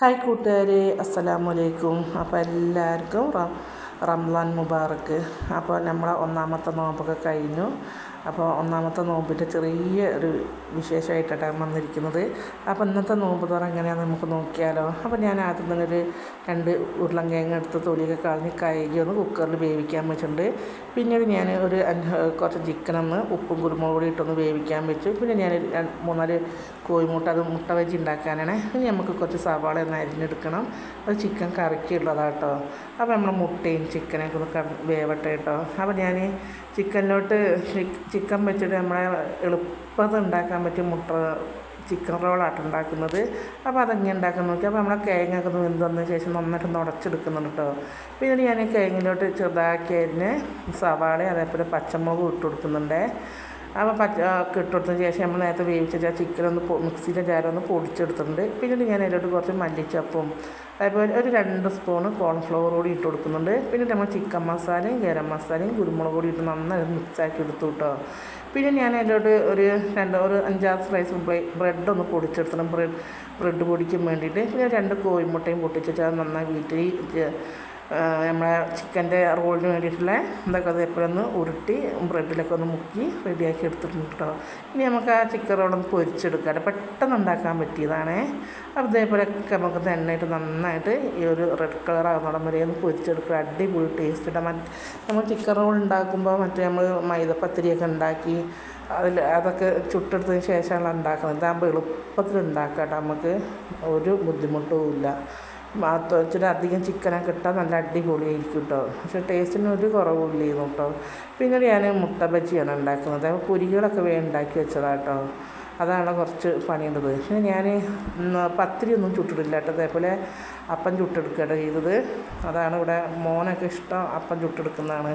Hi കൂട്ടുകാരെ അസ്സലാമു അലൈക്കും അപ്പോൾ എല്ലാവർക്കും റംലാൻ മുബാറക്ക്. അപ്പോൾ നമ്മളെ ഒന്നാമത്തെ നോമ്പൊക്കെ കഴിഞ്ഞു. അപ്പോൾ ഒന്നാമത്തെ നോമ്പിന്റെ ചെറിയ ഒരു വിശേഷമായിട്ടാണ് വന്നിരിക്കുന്നത്. അപ്പോൾ ഇന്നത്തെ നോമ്പ് തുറ എങ്ങനെയാണെന്ന് നമുക്ക് നോക്കിയാലോ. അപ്പോൾ ഞാൻ ആദ്യം തന്നെ ഒരു രണ്ട് ഉരുളങ്കിഴങ്ങ് എടുത്ത് തൊലിയൊക്കെ കളഞ്ഞ് കഴുകി ഒന്ന് കുക്കറിൽ വേവിക്കാൻ വെച്ചിട്ടുണ്ട്. പിന്നീട് ഞാൻ ഒരു കുറച്ച് ചിക്കനൊന്ന് ഉപ്പും കുരുമുളക് കൂടി ഇട്ടൊന്ന് വേവിക്കാൻ വെച്ചു. പിന്നെ ഞാൻ മൂന്നാൽ കോഴിമുട്ട അത് മുട്ട വെച്ച് ഉണ്ടാക്കാനാണ്. ഇനി നമുക്ക് കുറച്ച് സവാള ഒന്ന് അരിഞ്ഞെടുക്കണം. അത് ചിക്കൻ കറിക്കുള്ളതാണ് കേട്ടോ അപ്പോൾ നമ്മൾ മുട്ടയും ചിക്കനൊക്കെ ഒന്ന് വേവട്ടെ കേട്ടോ. അപ്പോൾ ഞാൻ ചിക്കനിലോട്ട് ചിക്കൻ വെച്ചിട്ട് നമ്മളെ എളുപ്പത്തിൽ ഉണ്ടാക്കാൻ പറ്റിയ മുട്ട ചിക്കൻ റോളായിട്ട് ഉണ്ടാക്കുന്നത്. അപ്പോൾ അതെങ്ങനെ ഉണ്ടാക്കാൻ നോക്കി. അപ്പോൾ നമ്മളെ കിഴങ്ങൊക്കെ ഒന്ന് വെന്ത് ശേഷം നന്നായിട്ട് ഉടച്ചെടുക്കുന്നുണ്ട് കേട്ടോ പിന്നെ ഞാൻ കിഴങ്ങിലോട്ട് ചെറുതാക്കി അതിന് സവാള അതേപോലെ പച്ചമുളകും ഇട്ട് കൊടുക്കുന്നുണ്ട്. അപ്പോൾ പച്ച ഇട്ടുകൊടുത്തതിന് ശേഷം നമ്മൾ നേരത്തെ വേവിച്ചിട്ട് ആ ചിക്കൻ ഒന്ന് മിക്സിന്റെ ചാരം ഒന്ന് പൊടിച്ചെടുത്തിട്ടുണ്ട്. പിന്നീട് ഞാൻ അതിലോട്ട് കുറച്ച് മല്ലിച്ചപ്പും അതേപോലെ ഒരു രണ്ട് സ്പൂണ് കോൺഫ്ലവർ കൂടി ഇട്ട് കൊടുക്കുന്നുണ്ട്. പിന്നെ നമ്മൾ ചിക്കൻ മസാലയും ഗരം മസാലയും കുരുമുളക് കൂടി ഇട്ട് നന്നായി മിക്സാക്കി എടുത്തു കേട്ടോ. പിന്നെ ഞാൻ അതിലോട്ട് ഒരു രണ്ട് ഒരു അഞ്ചാറ് സ്ലൈസ് ബ്രെഡ് ഒന്ന് പൊടിച്ചെടുത്തണം ബ്രെഡ് ബ്രെഡ് പൊടിക്കാൻ വേണ്ടിയിട്ട്. പിന്നെ രണ്ട് കോഴിമുട്ടയും പൊട്ടിച്ചിട്ട് അത് നന്നായി വീട്ടിൽ നമ്മളെ ചിക്കന്റെ റോളിന് വേണ്ടിയിട്ടുള്ള ഇതൊക്കെ അത് എപ്പോഴൊന്ന് ഉരുട്ടി ബ്രെഡിലൊക്കെ ഒന്ന് മുക്കി റെഡിയാക്കി എടുത്തിട്ടുണ്ട് കേട്ടോ. ഇനി നമുക്ക് ആ ചിക്കൻ റോളൊന്ന് പൊരിച്ചെടുക്കാം പെട്ടെന്ന് ഉണ്ടാക്കാൻ പറ്റിയതാണ്. അപ്പോൾ ഇതേപോലെയൊക്കെ നമുക്ക് എണ്ണയിട്ട് നന്നായിട്ട് ഈ ഒരു റെഡ് കളർ ആകുന്നോടം വരെ ഒന്ന് പൊരിച്ചെടുക്കുക അടിപൊളി ടേസ്റ്റ് മറ്റ് നമ്മൾ ചിക്കൻ റോൾ ഉണ്ടാക്കുമ്പോൾ മറ്റേ നമ്മൾ മൈദപ്പത്തിരിയൊക്കെ ഉണ്ടാക്കി അതിൽ അതൊക്കെ ചുട്ടെടുത്തതിന് ശേഷമാണ് ഉണ്ടാക്കുന്നത്. ഇതാകുമ്പോൾ എളുപ്പത്തിൽ ഉണ്ടാക്കാം നമുക്ക് ഒരു ബുദ്ധിമുട്ടും ഇല്ല. ഇച്ചിരി അധികം ചിക്കനൊക്കെ ഇട്ടാൽ നല്ല അടിപൊളിയായിരിക്കും കേട്ടോ പക്ഷേ ടേസ്റ്റിന് ഒരു കുറവില്ലായിരുന്നു കേട്ടോ പിന്നീട് ഞാൻ മുട്ട ബജിയാണ് ഉണ്ടാക്കുന്നത്. പൊരികളൊക്കെ വേഗം ഉണ്ടാക്കി വെച്ചതാണ് കേട്ടോ അതാണ് കുറച്ച് പണിയുള്ളത് പിന്നെ ഞാൻ പത്തിരി ഒന്നും ചുട്ടിടില്ല കേട്ടോ. അതേപോലെ അപ്പം ചുട്ടെടുക്കുകയാണ് ചെയ്തത്. അതാണ് ഇവിടെ മോനൊക്കെ ഇഷ്ടം അപ്പം ചുട്ടെടുക്കുന്നതാണ്.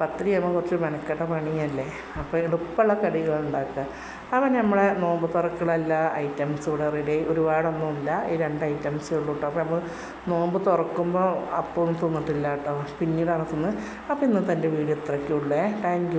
പത്തിരി ആകുമ്പോൾ കുറച്ച് മെനക്കെട്ട പണിയല്ലേ? അപ്പോൾ എളുപ്പമുള്ള കടികൾ ഉണ്ടാക്കുക. അപ്പം നമ്മളെ നോമ്പ് തുറക്കുള്ള ഐറ്റംസ് ഇവിടെ റെഡി ഒരുപാടൊന്നുമില്ല. ഈ രണ്ട് ഐറ്റംസേ ഉള്ളൂ കേട്ടോ. അപ്പോൾ നമ്മൾ നോമ്പ് തുറക്കുമ്പോൾ അപ്പം തിന്നിട്ടില്ല കേട്ടോ. പിന്നീടാണ് തിന്ന്. അപ്പോൾ ഇന്നത്തെ എന്റെ വീഡിയോ ഇത്രയ്ക്കുള്ളേ താങ്ക്